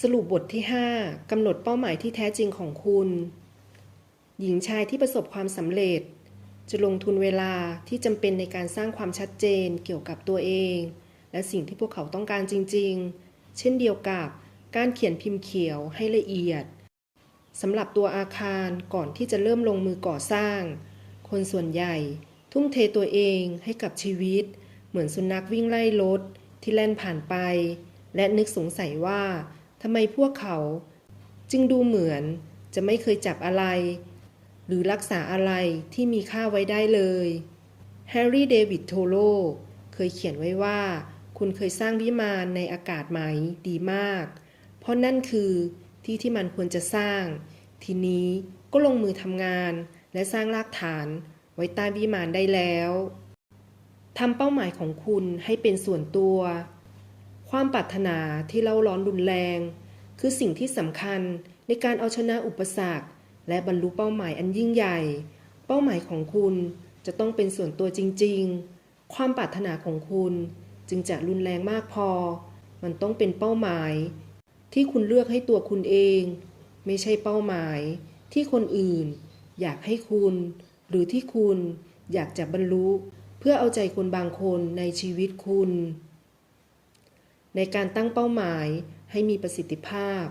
สรุปบทที่ 5กำหนดเป้าหมายที่แท้จริงของคุณ หญิงชายที่ประสบความสำเร็จ จะลงทุนเวลาที่จำเป็นในการสร้างความชัดเจนเกี่ยวกับตัวเอง และสิ่งที่พวกเขาต้องการจริง ๆ เช่นเดียวกับการเขียนพิมพ์เขียวให้ละเอียดสำหรับตัวอาคารก่อนที่จะเริ่มลงมือก่อสร้าง คนส่วนใหญ่ ทุ่มเทตัวเองให้กับชีวิต เหมือนสุนัขวิ่งไล่รถที่แล่นผ่านไป และนึกสงสัยว่า ทำไมพวกเขา จึงดูเหมือนจะไม่เคยจับอะไร หรือรักษาอะไรที่มีค่าไว้ได้เลยแฮร์รี่เดวิดโทโลเคยเขียนไว้ว่า คุณเคยสร้างวิมานในอากาศไหมดีมาก เพราะนั่นคือที่ที่มันควรจะสร้าง ทีนี้ก็ลงมือทำงานและสร้างรากฐานไว้ใต้วิมานได้แล้วทำเป้าหมายของคุณให้เป็นส่วนตัว ความปรารถนาที่เล่าร้อนรุนแรง คือสิ่งที่สำคัญในการเอาชนะอุปสรรค และบรรลุเป้าหมายอันยิ่งใหญ่ เป้าหมายของคุณจะต้องเป็นส่วนตัวจริง ๆ ความปรารถนาของคุณจึงจะรุนแรงมากพอ มันต้องเป็นเป้าหมาย ที่คุณเลือกให้ตัวคุณเอง ไม่ใช่เป้าหมาย ที่คนอื่น อยากให้คุณ หรือที่คุณอยากจะบรรลุ เพื่อเอาใจคนบางคนในชีวิตคุณ ในการตั้งเป้าหมายให้มีประสิทธิภาพ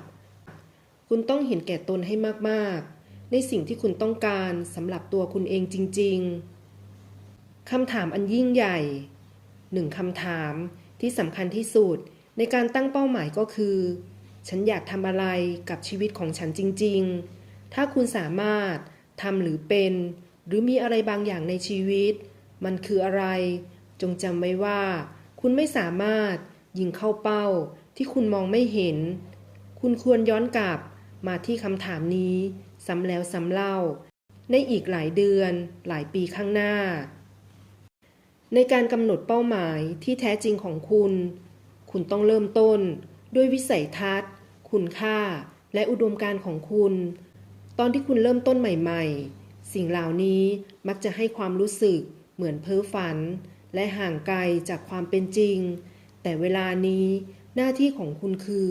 คุณต้องเห็นแก่ตนให้มากๆ ในสิ่งที่คุณต้องการสำหรับตัวคุณเองจริง ๆคำถามอันยิ่งใหญ่หนึ่งคำถามที่สำคัญที่สุดในการตั้งเป้าหมายก็คือ ฉันอยากทำอะไรกับชีวิตของฉันจริง ๆ ถ้าคุณสามารถทำหรือเป็น หรือมีอะไรบางอย่างในชีวิต มันคืออะไร จงจำไว้ว่า คุณไม่สามารถ ยิงเข้าเป้าที่คุณมองไม่เห็น คุณควรย้อนกลับมาที่คำถามนี้ ซ้ำแล้วซ้ำเล่า ในอีกหลายเดือนหลายปีข้างหน้า ในการกำหนดเป้าหมายที่แท้จริงของคุณ คุณต้องเริ่มต้น ด้วยวิสัยทัศน์ คุณค่า และอุดมการณ์ของคุณ ตอนที่คุณเริ่มต้นใหม่ ๆ สิ่งเหล่านี้มักจะให้ความรู้สึกเหมือนเพ้อฝัน และห่างไกลจากความเป็นจริง แต่เวลานี้หน้าที่ของคุณคือ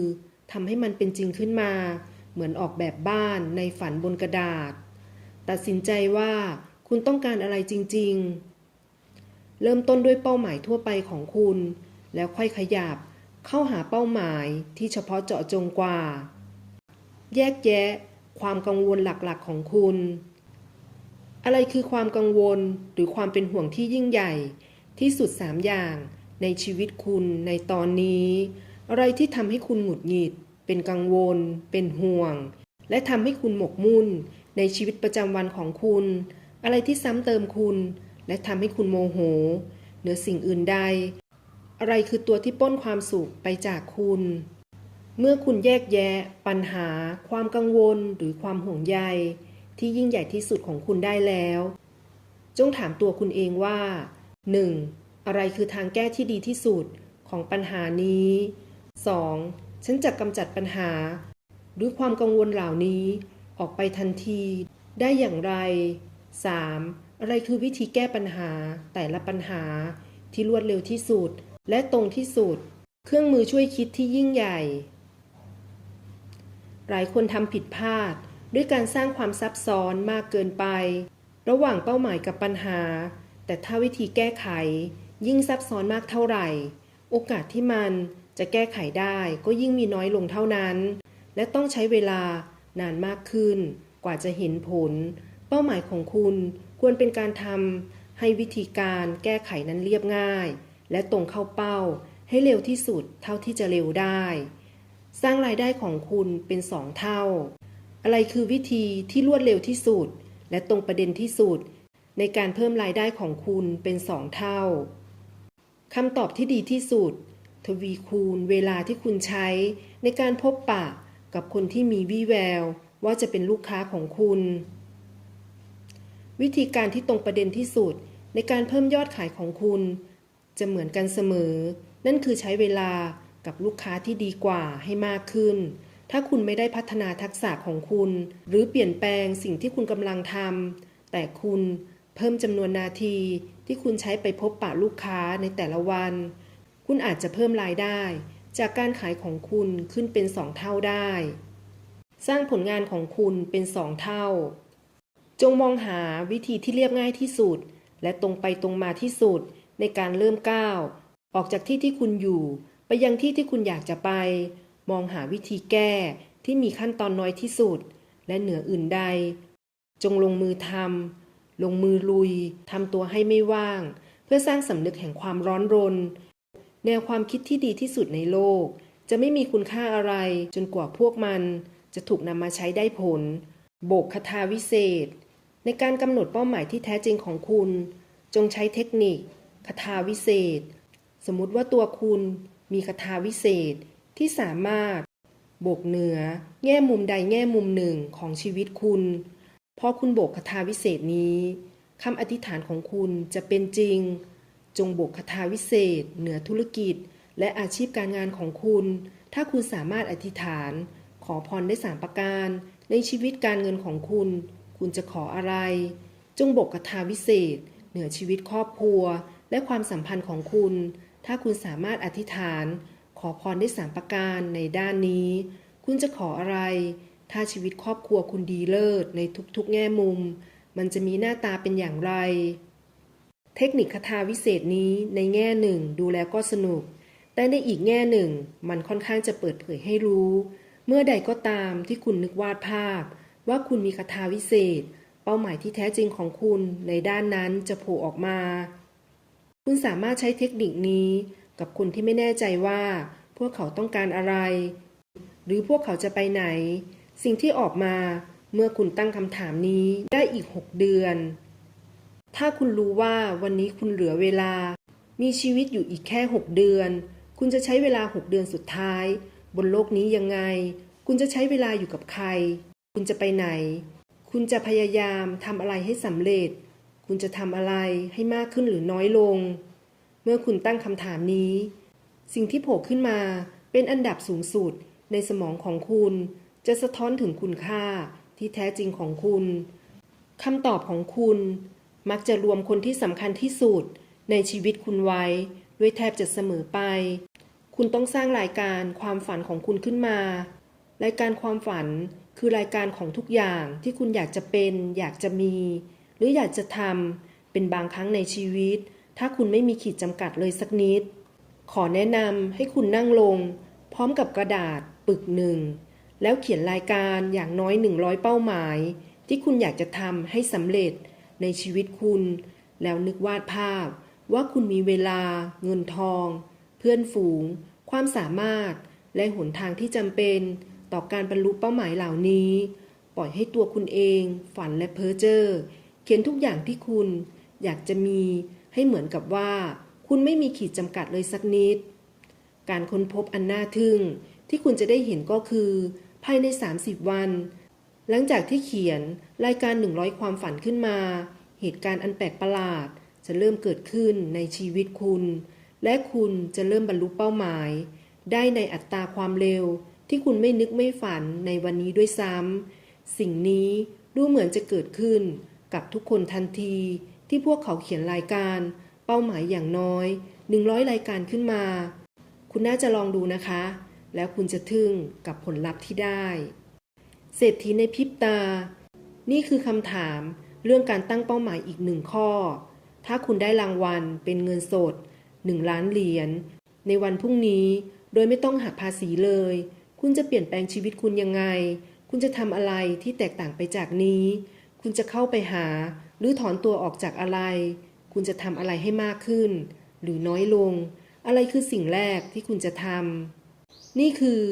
ทำให้มันเป็นจริงขึ้นมา เหมือนออกแบบบ้านในฝันบนกระดาษ ตัดสินใจว่าคุณต้องการอะไรจริง ๆ เริ่มต้นด้วยเป้าหมายทั่วไปของคุณ แล้วค่อยขยับเข้าหาเป้าหมายที่เฉพาะเจาะจงกว่า แยกแยะ ความกังวลหลักๆ ของคุณ อะไรคือความกังวลหรือความเป็นห่วงที่ยิ่งใหญ่ที่สุดสามอย่าง ในชีวิตคุณในตอนนี้ อะไรที่ทำให้คุณหงุดหงิด เป็นกังวล เป็นห่วง และทำให้คุณหมกมุ่น ในชีวิตประจำวันของคุณ อะไรที่ซ้ำเติมคุณ และทำให้คุณโมโห เหนือสิ่งอื่นใด อะไรคือตัวที่ป้นความสุขไปจากคุณ เมื่อคุณแยกแยะ ปัญหา ความกังวล หรือความห่วงใย ที่ยิ่งใหญ่ที่สุดของคุณได้แล้ว จงถามตัวคุณเองว่า 1. อะไรคือทางแก้ที่ดีที่สุดของปัญหานี้ 2. ฉันจะกำจัดปัญหา หรือความกังวลเหล่านี้ออกไปทันที ได้อย่างไร 3. อะไรคือวิธีแก้ปัญหาแต่ละปัญหาที่รวดเร็วที่สุด และตรงที่สุด เครื่องมือช่วยคิดที่ยิ่งใหญ่ หลายคนทำผิดพลาด ด้วยการสร้างความซับซ้อนมากเกินไป ระหว่างเป้าหมายกับปัญหา แต่ถ้าวิธีแก้ไข ยิ่งซับซ้อนมากเท่าไหร่ โอกาสที่มันจะแก้ไขได้ก็ยิ่งมีน้อยลงเท่านั้น และต้องใช้เวลานานมากขึ้น กว่าจะเห็นผล เป้าหมายของคุณควรเป็นการทำให้วิธีการแก้ไขนั้นเรียบง่าย และตรงเข้าเป้าให้เร็วที่สุดเท่าที่จะเร็วได้ สร้างรายได้ของคุณเป็นสองเท่า อะไรคือวิธีที่รวดเร็วที่สุด และตรงประเด็นที่สุด ในการเพิ่มรายได้ของคุณเป็นสองเท่า คำตอบที่ดีที่สุด ทวีคูณเวลาที่คุณใช้ในการพบปะกับคนที่มีวี่แวว ว่าจะเป็นลูกค้าของคุณ วิธีการที่ตรงประเด็นที่สุดในการเพิ่มยอดขายของคุณ จะเหมือนกันเสมอ นั่นคือใช้เวลากับลูกค้าที่ดีกว่าให้มากขึ้น ถ้าคุณไม่ได้พัฒนาทักษะของคุณ หรือเปลี่ยนแปลงสิ่งที่คุณกำลังทำแต่คุณ เพิ่มจำนวนนาทีที่คุณใช้ไปพบปะลูกค้าในแต่ละวัน คุณอาจจะเพิ่มรายได้ จากการขายของคุณขึ้นเป็นสองเท่าได้ สร้างผลงานของคุณเป็นสองเท่า จงมองหาวิธีที่เรียบง่ายที่สุด และตรงไปตรงมาที่สุดในการเริ่มก้าว ออกจากที่ที่คุณอยู่ ไปยังที่ที่คุณอยากจะไป มองหาวิธีแก้ที่มีขั้นตอนน้อยที่สุด และเหนืออื่นใด จงลงมือทำ ลงมือลุยทำตัวให้ไม่ว่าง เพื่อสร้างสำนึกแห่งความร้อนรน แนวความคิดที่ดีที่สุดในโลก จะไม่มีคุณค่าอะไร จนกว่าพวกมัน จะถูกนำมาใช้ได้ผล โบกคาถาวิเศษ ในการกำหนดเป้าหมายที่แท้จริงของคุณ จงใช้เทคนิคคาถาวิเศษ สมมติว่าตัวคุณมีคาถาวิเศษที่สามารถโบกเหนือ แง่มุมใดแง่มุมหนึ่งของชีวิตคุณ พอคุณโบกคาถาวิเศษนี้คำอธิษฐานของคุณจะเป็นจริง จงโบกคาถาวิเศษ เหนือธุรกิจ และอาชีพการงานของคุณ ถ้าคุณสามารถอธิษฐาน ขอพรได้สามประการ ในชีวิตการเงินของคุณ คุณจะขออะไร จงโบกคาถาวิเศษ เหนือชีวิตครอบครัว และความสัมพันธ์ของคุณ ถ้าคุณสามารถอธิษฐาน ขอพรได้สามประการในด้านนี้ คุณจะขออะไร ถ้าชีวิตครอบครัวคุณดีเลิศในทุกๆ แง่มุม มันจะมีหน้าตาเป็นอย่างไร เทคนิคคาถาวิเศษนี้ในแง่หนึ่งดูแล้วก็สนุก แต่ในอีกแง่หนึ่ง มันค่อนข้างจะเปิดเผยให้รู้ เมื่อใดก็ตามที่คุณนึกวาดภาพ ว่าคุณมีคาถาวิเศษ เป้าหมายที่แท้จริงของคุณในด้านนั้นจะโผล่ออกมา คุณสามารถใช้เทคนิคนี้กับคนที่ไม่แน่ใจว่า พวกเขาต้องการอะไร หรือพวกเขาจะไปไหน สิ่งที่ออกมาเมื่อคุณตั้งคำถามนี้ได้อีก 6 เดือน ถ้าคุณรู้ว่าวันนี้คุณเหลือเวลา มีชีวิตอยู่อีกแค่ 6 เดือน คุณจะใช้เวลา 6 เดือนสุดท้าย บนโลกนี้ยังไง คุณจะใช้เวลาอยู่กับใคร คุณจะไปไหน คุณจะพยายามทำอะไรให้สำเร็จ คุณจะทำอะไรให้มากขึ้นหรือน้อยลง เมื่อคุณตั้งคำถามนี้ สิ่งที่โผล่ขึ้นมาเป็นอันดับสูงสุดในสมองของคุณ จะสะท้อนถึงคุณค่าที่แท้จริงของคุณคำตอบของคุณ มักจะรวมคนที่สำคัญที่สุดในชีวิตคุณไว้ ด้วยแทบจะเสมอไป คุณต้องสร้างรายการความฝันของคุณขึ้นมา รายการความฝันคือรายการของทุกอย่างที่คุณอยากจะเป็น อยากจะมี หรืออยากจะทำเป็นบางครั้งในชีวิต ถ้าคุณไม่มีขีดจำกัดเลยสักนิด ขอแนะนำให้คุณนั่งลง พร้อมกับกระดาษปึกหนึ่ง แล้วเขียนรายการอย่างน้อย 100 เป้าหมาย ที่คุณอยากจะทำให้สำเร็จในชีวิตคุณ แล้วนึกวาดภาพ ว่าคุณมีเวลา เงินทอง เพื่อนฝูง ความสามารถ และหนทางที่จำเป็น ต่อการบรรลุเป้าหมายเหล่านี้ ปล่อยให้ตัวคุณเอง ฝันและเพ้อเจ้อเขียนทุกอย่างที่คุณ อยากจะมีให้เหมือนกับว่า คุณไม่มีขีดจำกัดเลยสักนิด การค้นพบอันน่าทึ่งที่คุณจะได้เห็นก็คือ ภายใน 30 วัน หลังจากที่เขียนรายการ 100 ความฝันขึ้นมา เหตุการณ์อันแปลกประหลาดจะเริ่มเกิดขึ้นในชีวิตคุณ และคุณจะเริ่มบรรลุเป้าหมาย ได้ในอัตราความเร็วที่คุณไม่นึกไม่ฝันในวันนี้ด้วยซ้ำสิ่งนี้ดูเหมือนจะเกิดขึ้นกับทุกคนทันทีที่พวกเขาเขียนรายการ เป้าหมายอย่างน้อย 100 รายการขึ้นมา คุณน่าจะลองดูนะคะ แล้วคุณจะทึ่งกับผลลัพธ์ที่ได้ เศรษฐีในพริบตา นี่คือคำถามเรื่องการตั้งเป้าหมายอีกหนึ่งข้อ ถ้าคุณได้รางวัลเป็นเงินสด 1 ล้านเหรียญในวันพรุ่งนี้โดยไม่ต้องหักภาษีเลย คุณจะเปลี่ยนแปลงชีวิตคุณยังไง คุณจะทำอะไรที่แตกต่างไปจากนี้ คุณจะเข้าไปหา หรือถอนตัวออกจากอะไร คุณจะทำอะไรให้มากขึ้น หรือน้อยลง อะไรคือสิ่งแรกที่คุณจะทำ นี่คือ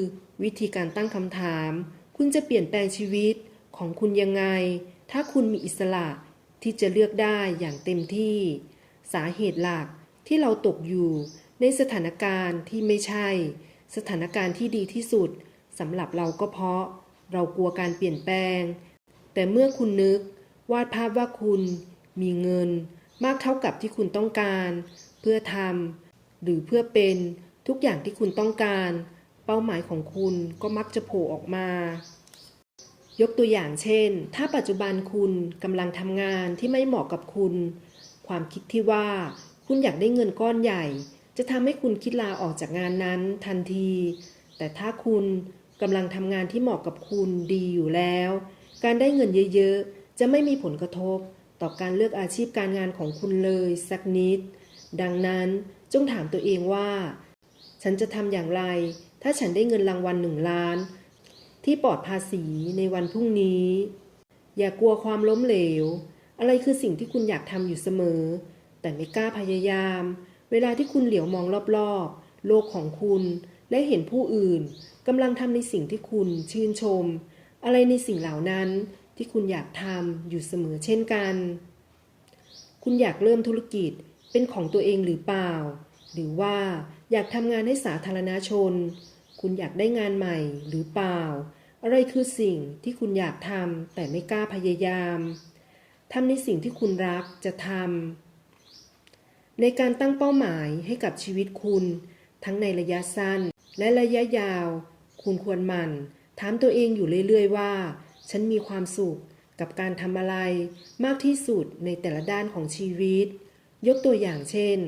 วิธีการตั้งคำถาม คุณจะเปลี่ยนแปลงชีวิตของคุณยังไง ถ้าคุณมีอิสระที่จะเลือกได้อย่างเต็มที่ สาเหตุหลักที่เราตกอยู่ในสถานการณ์ที่ไม่ใช่ สถานการณ์ที่ดีที่สุดสำหรับเราก็เพราะ เรากลัวการเปลี่ยนแปลง แต่เมื่อคุณนึก วาดภาพว่าคุณมีเงิน มากเท่ากับที่คุณต้องการ เพื่อทำหรือเพื่อเป็น ทุกอย่างที่คุณต้องการ เป้าหมายของคุณก็มักจะโผล่ออกมา ยกตัวอย่างเช่น ถ้าปัจจุบันคุณกำลังทำงานที่ไม่เหมาะกับคุณ ความคิดที่ว่าคุณอยากได้เงินก้อนใหญ่ จะทำให้คุณคิดลาออกจากงานนั้นทันที แต่ถ้าคุณกำลังทำงานที่เหมาะกับคุณดีอยู่แล้ว การได้เงินเยอะๆ จะไม่มีผลกระทบ ต่อการเลือกอาชีพการงานของคุณเลยสักนิด ดังนั้นจงถามตัวเองว่า ฉันจะทำอย่างไร ถ้าฉันได้เงินรางวัลหนึ่งล้าน ที่ปลอดภาษีในวันพรุ่งนี้ อย่ากลัวความล้มเหลว อะไรคือสิ่งที่คุณอยากทำอยู่เสมอ แต่ไม่กล้าพยายาม เวลาที่คุณเหลียวมองรอบๆ โลกของคุณและเห็นผู้อื่นกำลังทำในสิ่งที่คุณชื่นชม อะไรในสิ่งเหล่านั้นที่คุณอยากทำอยู่เสมอเช่นกัน คุณอยากเริ่มธุรกิจเป็นของตัวเองหรือเปล่า หรือว่า อยากทำงานให้สาธารณชน คุณอยากได้งานใหม่หรือเปล่า อะไรคือสิ่งที่คุณอยากทำแต่ไม่กล้าพยายามทำในสิ่งที่คุณรักจะทำในการตั้งเป้าหมายให้กับชีวิตคุณ ทั้งในระยะสั้น และระยะยาว คุณควรหมั่น ถามตัวเองอยู่เรื่อยๆ ว่า ฉันมีความสุขกับการทำอะไร มากที่สุดในแต่ละด้านของชีวิต ยกตัวอย่างเช่น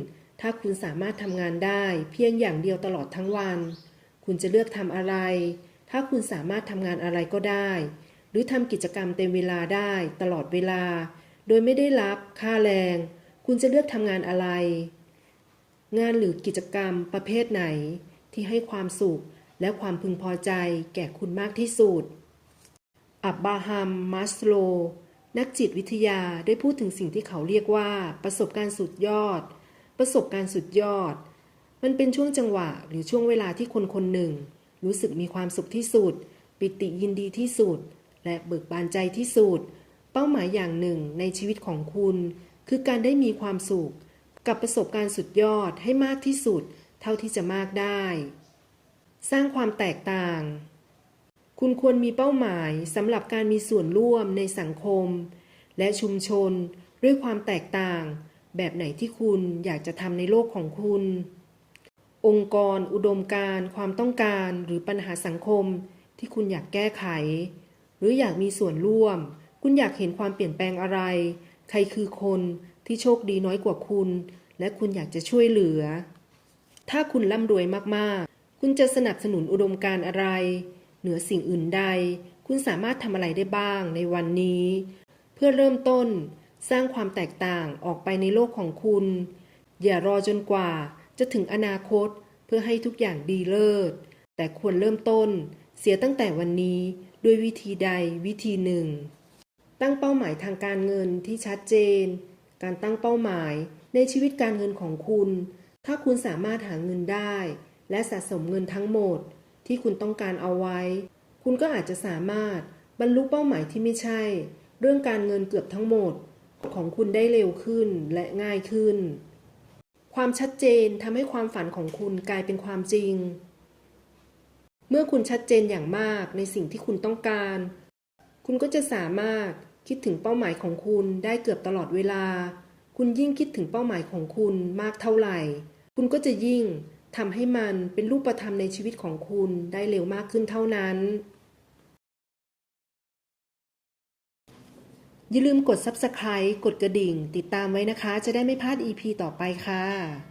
ถ้าคุณสามารถทำงานได้เพียงอย่างเดียวตลอดทั้งวัน คุณจะเลือกทำอะไร ถ้าคุณสามารถทำงานอะไรก็ได้ หรือทำกิจกรรมเต็มเวลาได้ตลอดเวลา โดยไม่ได้รับค่าแรง คุณจะเลือกทำงานอะไร งานหรือกิจกรรมประเภทไหน ที่ให้ความสุขและความพึงพอใจแก่คุณมากที่สุด อับบาฮัม มัสโล นักจิตวิทยาได้พูดถึงสิ่งที่เขาเรียกว่าประสบการณ์สุดยอด ประสบการณ์สุดยอด มันเป็นช่วงจังหวะหรือช่วงเวลาที่คนคนหนึ่ง รู้สึกมีความสุขที่สุด ปิติยินดีที่สุด และเบิกบานใจที่สุด เป้าหมายอย่างหนึ่งในชีวิตของคุณ คือการได้มีความสุข กับประสบการณ์สุดยอดให้มากที่สุด เท่าที่จะมากได้ สร้างความแตกต่าง คุณควรมีเป้าหมายสำหรับการมีส่วนร่วมในสังคม และชุมชน ด้วยความแตกต่าง แบบไหนที่คุณอยากจะทำในโลกของคุณ องค์กร อุดมการณ์ความต้องการ หรือปัญหาสังคม ที่คุณอยากแก้ไข หรืออยากมีส่วนร่วม คุณอยากเห็นความเปลี่ยนแปลงอะไร ใครคือคนที่โชคดีน้อยกว่าคุณ และคุณอยากจะช่วยเหลือ ถ้าคุณร่ำรวยมากๆ คุณจะสนับสนุนอุดมการณ์อะไร เหนือสิ่งอื่นใด คุณสามารถทำอะไรได้บ้างในวันนี้ เพื่อเริ่มต้น สร้างความแตกต่างออกไปในโลกของคุณ อย่ารอจนกว่าจะถึงอนาคตเพื่อให้ทุกอย่างดีเลิศ แต่ควรเริ่มต้น เสียตั้งแต่วันนี้ด้วยวิธีใดวิธีหนึ่ง ตั้งเป้าหมายทางการเงินที่ชัดเจน การตั้งเป้าหมายในชีวิตการเงินของคุณ ถ้าคุณสามารถหาเงินได้ และสะสมเงินทั้งหมด ที่คุณต้องการเอาไว้ คุณก็อาจจะสามารถบรรลุเป้าหมายที่ไม่ใช่ เรื่องการเงินเกือบทั้งหมด ของคุณได้เร็วขึ้นและง่ายขึ้น ความชัดเจนทำให้ความฝันของคุณกลายเป็นความจริง เมื่อคุณชัดเจนอย่างมากในสิ่งที่คุณต้องการ คุณก็จะสามารถคิดถึงเป้าหมายของคุณได้เกือบตลอดเวลา คุณยิ่งคิดถึงเป้าหมายของคุณมากเท่าไหร่ คุณก็จะยิ่งทำให้มันเป็นรูปธรรมในชีวิตของคุณได้เร็วมากขึ้นเท่านั้น อย่าลืมกด Subscribe กดกระดิ่ง ติดตามไว้นะคะ จะได้ไม่พลาด EP ต่อไปค่ะ